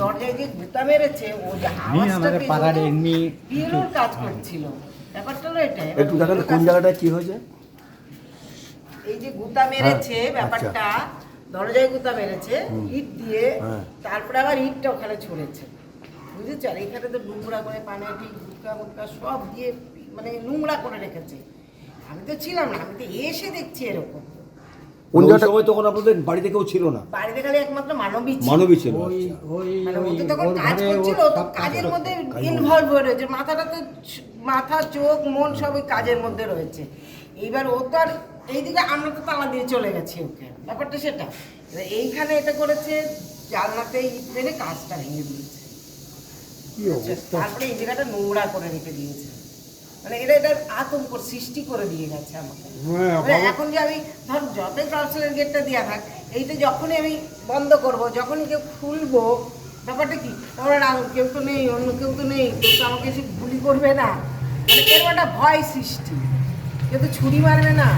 দরজায় যে গুতা মেরেছে ও যে আওয়াজটা আমাদের পাড়ার এমনি বিয়েরও কাজ করছিল। ব্যাপারটা হলো এটা একটু দেখালে কোন জায়গাটায় কি হয়েছে? এই যে গুতা মেরেছে হ্যাঁ, ব্যাপারটা দরজায় গুতা মেরেছে ইট দিয়ে হ্যাঁ। তারপরে আবার ইটটা ওখানে ছড়েছে। বুঝেছ? আর এখানে তো নোংরা করে পানাটি গুটকা মুটকা সব দিয়ে মানে নোংরা করে রেখেছে। আমি তো ছিলাম না আমি তো এসে দেখছি এরকম। জায়গাটা সময় তখন আপনাদের বাড়িতে কেউ ছিল না? বাড়িতে খালি একমাত্র মানবী ছিল। মানবী ছিল। ওই। ওই মানে ও তো তখন কাজ করছিল তো কাজের মধ্যে ইনভলভ হয়ে রয়েছে। মাথাটা তো মাথা চোখ মন সব ওই কাজের মধ্যে রয়েছে। এইবার ও তো আর এইদিকে আমরা তো তালা দিয়ে চলে গেছি ওকে। ব্যাপারটা সেটা। এইখানে এটা করেছে জানলাতে ইট মেরে কাজটা ভেঙে দিয়েছে। তারপরে এই জায়গাটা নোংরা করে রেখে দিয়েছে। মানে এটা এটা আতঙ্ক সৃষ্টি করে দিয়ে গেছে আমাকে। মানে এখন যে আমি ধর যতই কাউন্সিলের গেটটা দেওয়া থাক এইটা যখনই আমি বন্ধ করব যখনই কেউ খুলবো ব্যাপারটা কি? না কেউ তো নেই অন্য কেউ তো নেই কেউ তো আমাকে এসে গুলি করবে না। মানে এরকম একটা ভয় সৃষ্টি। কেউ তো ছুরি মারবে না।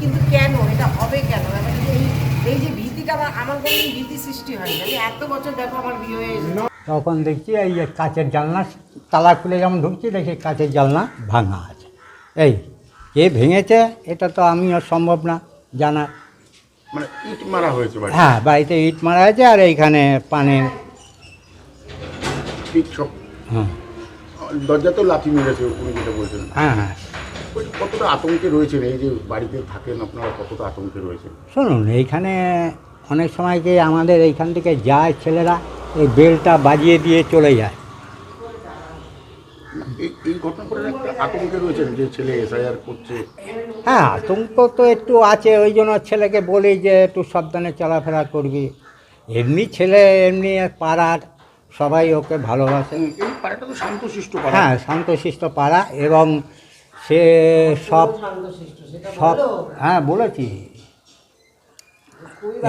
কিন্তু কেন? এটা হবে কেন? মানে এই এই যে ভীতিটা আমার আমার কোনো ভীতি সৃষ্টি হয়নি। আমি এত বছর দেখো আমার বিয়ে হয়ে তখন দেখছি এই যে কাচের জানলা তালা খুলে যেমন ঢুকছি দেখি কাচের জানলা ভাঙা আছে। এই কে ভেঙেছে এটা তো আমি আর সম্ভব না জানা মানে ইট মারা হয়েছে হ্যাঁ বাড়িতে ইট মারা হয়েছে আর এইখানে পানে ঠিক সব হ্যাঁ। দরজাতেও লাথি মেরেছে উনি যেটা বলছেন। হ্যাঁ হ্যাঁ। কতটা আতঙ্কে রয়েছেন? এই যে বাড়িতে থাকেন আপনারা কতটা আতঙ্কে রয়েছেন? শুনুন এইখানে অনেক সময় কি আমাদের এইখান থেকে যায় ছেলেরা এই বেলটা বাজিয়ে দিয়ে চলে যায়। এই এই ঘটনা করে একটা আতঙ্কে রয়েছেন যে ছেলে এসআইআর করছে। হ্যাঁ আতঙ্ক তো একটু আছে ওই জন্য ছেলেকে বলি যে একটু সাবধানে চলাফেরা করবি। এমনি ছেলে এমনি পাড়ার সবাই ওকে ভালোবাসে। এই এই পাড়াটা তো শান্তশিষ্ট পাড়া। হ্যাঁ শান্তশিষ্ট পাড়া এবং সে সব সব হ্যাঁ বলেছি।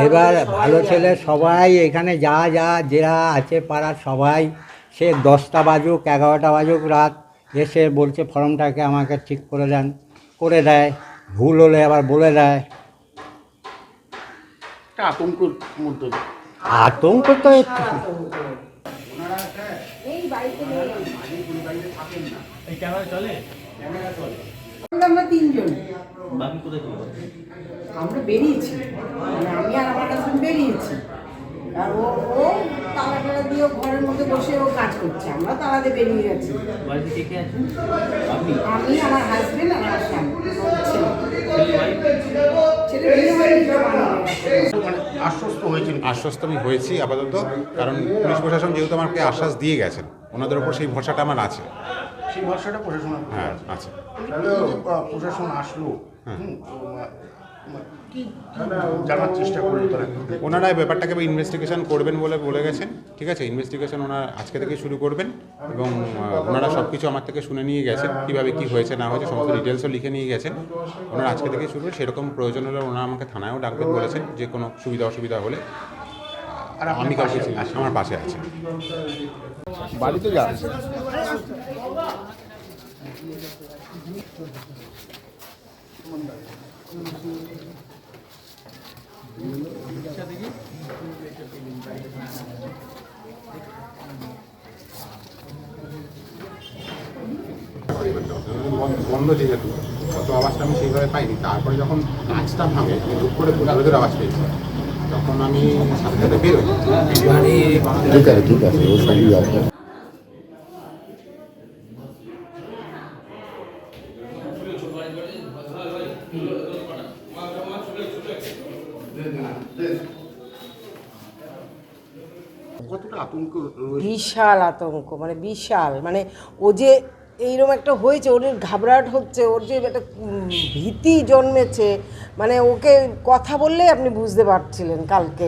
এবার ভালো ছেলে সবাই এখানে যা যা যারা আছে পাড়ার সবাই সে দশটা বাজুক এগারোটা বাজুক রাত এসে বলছে ফর্মটাকে আমাকে ঠিক করে দেন। করে দেয় ভুল হলে আবার বলে দেয়। মধ্যে আতঙ্ক তো আমরা তিনজন। আমরা বেরিয়েছি। মানে আমি আর আমার হাজবেন্ড বেরিয়েছি। আর ও ও ঘরের মধ্যে বসে ও কাজ করছে। আমরা তালা দিয়ে বেরিয়ে গেছি। আমি আমার হাজবেন্ড আর আমার তো। মানে আশ্বস্ত হয়েছেন। আশ্বস্ত আমি হয়েছি আপাতত কারণ পুলিশ প্রশাসন যেহেতু আমাকে আশ্বাস দিয়ে গেছেন ওনাদের ওপর সেই ভরসাটা আমার আছে। সেই ভরসাটা প্রশাসনের উপর হ্যাঁ আছে। প্রশাসন আসলো। তো, কি জানার চেষ্টা তারা ওনারা এই ব্যাপারটাকে ইনভেস্টিগেশন করবেন বলে বলে গেছেন। ঠিক আছে ইনভেস্টিগেশন ওনারা আজকে থেকে শুরু করবেন এবং ওনারা সব কিছু আমার থেকে শুনে নিয়ে গেছেন কীভাবে কী হয়েছে না হয়েছে সমস্ত ডিটেলসও লিখে নিয়ে গেছেন। ওনারা আজকে থেকে শুরু সেরকম প্রয়োজন হলে ওনারা আমাকে থানায়ও ডাকবেন বলেছেন যে কোনো সুবিধা অসুবিধা হলে আর আমি কাউকে আমার পাশে আছে বাড়িতে যা বন্ধ- বন্ধ যেহেতু অত আওয়াজটা আমি সেইভাবে পাইনি তারপরে যখন কাজটা ভাঙে ধূপ করে জোরে আওয়াজ পেয়েছি তখন আমি সাথে সাথে বেরোই ঠিক আছে ঠিক আছে, ও সবই আছে। কতটা আতঙ্ক বিশাল আতঙ্ক মানে বিশাল। মানে ও যে এইরকম একটা হয়েছে ওর ঘাবড়াট হচ্ছে ওর যে একটা ভীতি জন্মেছে মানে ওকে কথা বললেই আপনি বুঝতে পারছিলেন কালকে।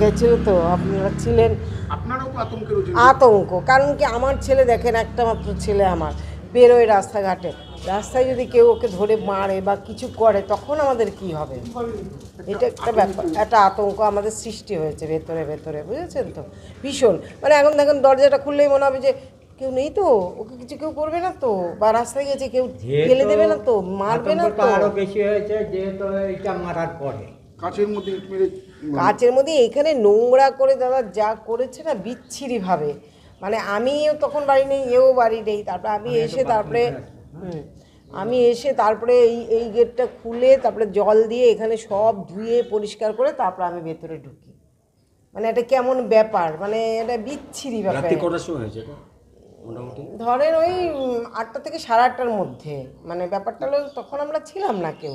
গেছিল তো আপনারা ছিলেন। আতঙ্ক কারণ কি আমার ছেলে দেখেন একটা মাত্র ছেলে আমার বেরোয় রাস্তাঘাটে। রাস্তায় যদি কেউ ওকে ধরে মারে বা কিছু করে তখন আমাদের কি হবে? এটা একটা ব্যাপার একটা আতঙ্ক আমাদের সৃষ্টি হয়েছে ভেতরে ভেতরে বুঝেছেন তো? ভীষণ। মানে এখন দেখেন দরজাটা খুললেই মনে হবে যে কেউ নেই তো ওকে কিছু কেউ করবে না তো বা রাস্তায় গেছে কেউ ফেলে দেবে না তো মারবে না তো। আরও বেশি হয়েছে যেহেতু এইটা মারার পরে। কাছের মধ্যে কাচের মধ্যে এখানে নোংরা করে দাদা যা করেছে না বিচ্ছিরি ভাবে মানে আমিও তখন বাড়ি নেই এও বাড়ি নেই তারপরে আমি এসে তারপরে আমি এসে তারপরে এই এই গেটটা খুলে তারপরে জল দিয়ে এখানে সব ধুয়ে পরিষ্কার করে তারপরে আমি ভেতরে ঢুকি। মানে এটা কেমন ব্যাপার? মানে এটা বিচ্ছিরি ব্যাপার। কটার সময় হয়েছে মোটামুটি? ধরেন ওই আটটা থেকে সাড়ে আটটার মধ্যে। মানে ব্যাপারটা হলো তখন আমরা ছিলাম না কেউ।